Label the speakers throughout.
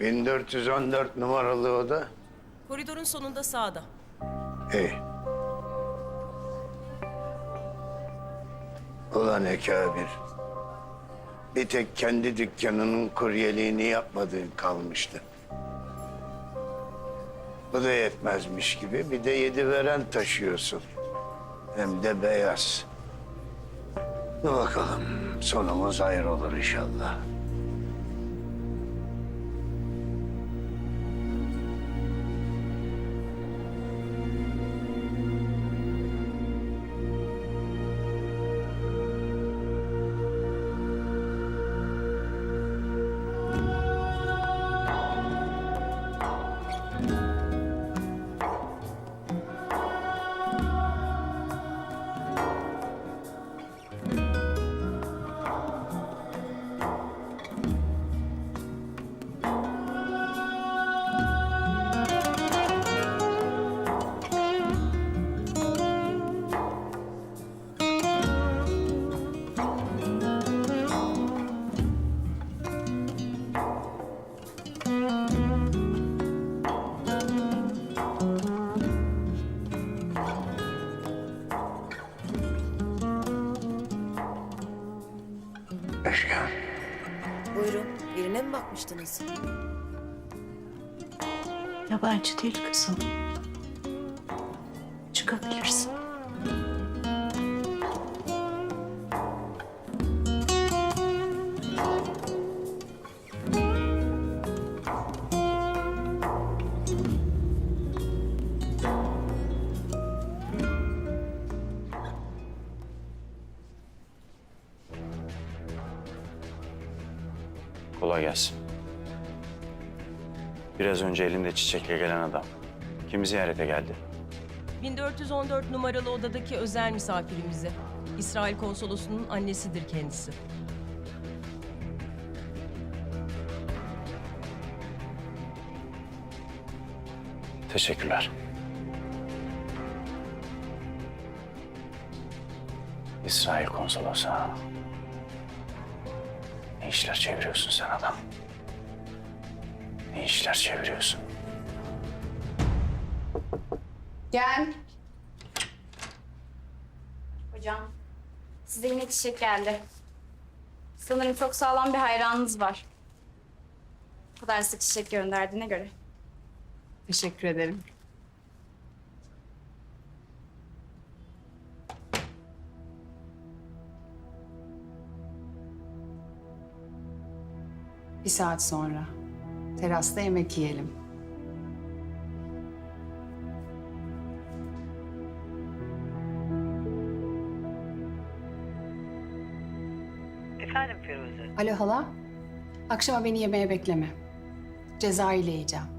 Speaker 1: 1414 numaralı oda.
Speaker 2: Koridorun sonunda sağda.
Speaker 1: İyi. Ulan Ekabir. Bir tek kendi dükkanının kuryeliğini yapmadığın kalmıştı. Bu da yetmezmiş gibi bir de yedi veren taşıyorsun. Hem de beyaz. Dur bakalım sonumuz hayır olur inşallah.
Speaker 2: Bakmıştınız?
Speaker 3: Yabancı değil kızım. Çıkabilirsin.
Speaker 4: Kolay gelsin. Biraz önce elinde çiçekle gelen adam. Kimi ziyarete geldi?
Speaker 2: 1414 numaralı odadaki özel misafirimize. İsrail konsolosunun annesidir kendisi.
Speaker 4: Teşekkürler. İsrail konsolosu. Ne işler çeviriyorsun sen adam? Ne işler çeviriyorsun?
Speaker 5: Gel. Hocam, size yine çiçek geldi. Sanırım çok sağlam bir hayranınız var. Bu kadar sık çiçek gönderdiğine göre.
Speaker 6: Teşekkür ederim. Bir saat sonra terasta yemek yiyelim.
Speaker 7: Efendim Firuze.
Speaker 6: Alo hala, akşama beni yemeğe bekleme. Ceza ile yiyeceğim.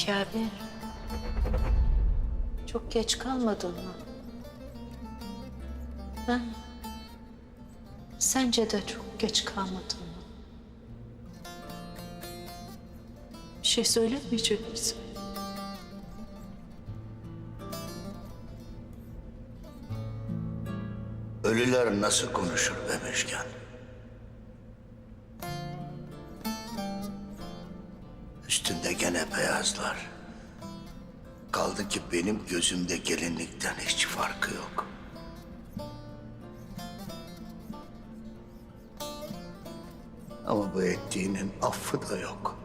Speaker 3: Peki abi. Çok geç kalmadın mı? Ha? Sence de çok geç kalmadın mı? Bir şey söylemeyecek misin?
Speaker 1: Ölüler nasıl konuşur be Üstünde gene beyazlar. Kaldı ki benim gözümde gelinlikten hiç farkı yok. Ama bu ettiğinin affı da yok.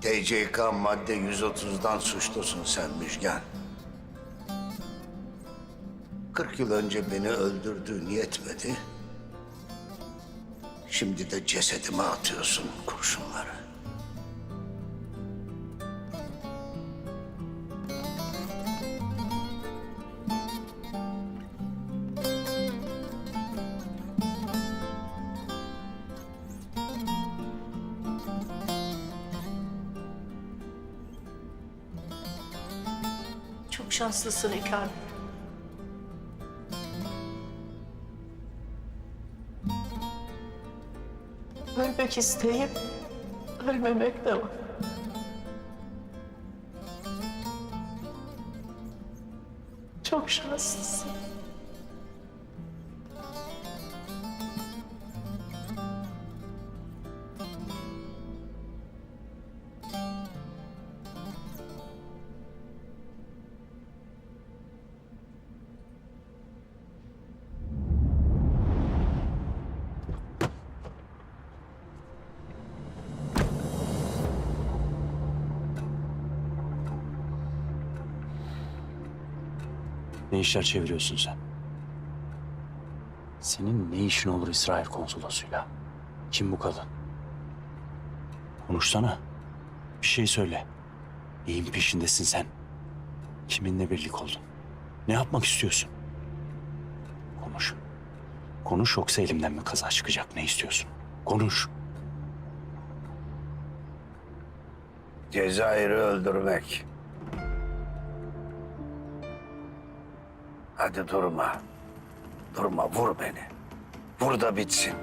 Speaker 1: TCK madde 130'dan suçlusun sen Müjgan. 40 yıl önce beni öldürdüğün yetmedi. Şimdi de cesedime atıyorsun kurşunları.
Speaker 3: Çok şanslısın Hikaye. Ölmek isteyip ölmemek de var. Çok şanslısın.
Speaker 4: Ne işler çeviriyorsun sen? Senin ne işin olur İsrail konsolosuyla? Kim bu kadın? Konuşsana. Bir şey söyle. Neyin peşindesin sen? Kiminle birlik oldun? Ne yapmak istiyorsun? Konuş. Konuş yoksa elimden mi kaza çıkacak? Ne istiyorsun? Konuş.
Speaker 1: Cezayir'i öldürmek. Hadi durma. Durma, vur beni. Vur da bitsin.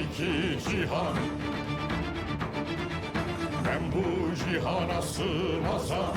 Speaker 7: İki cihan Ben bu cihana sığmazam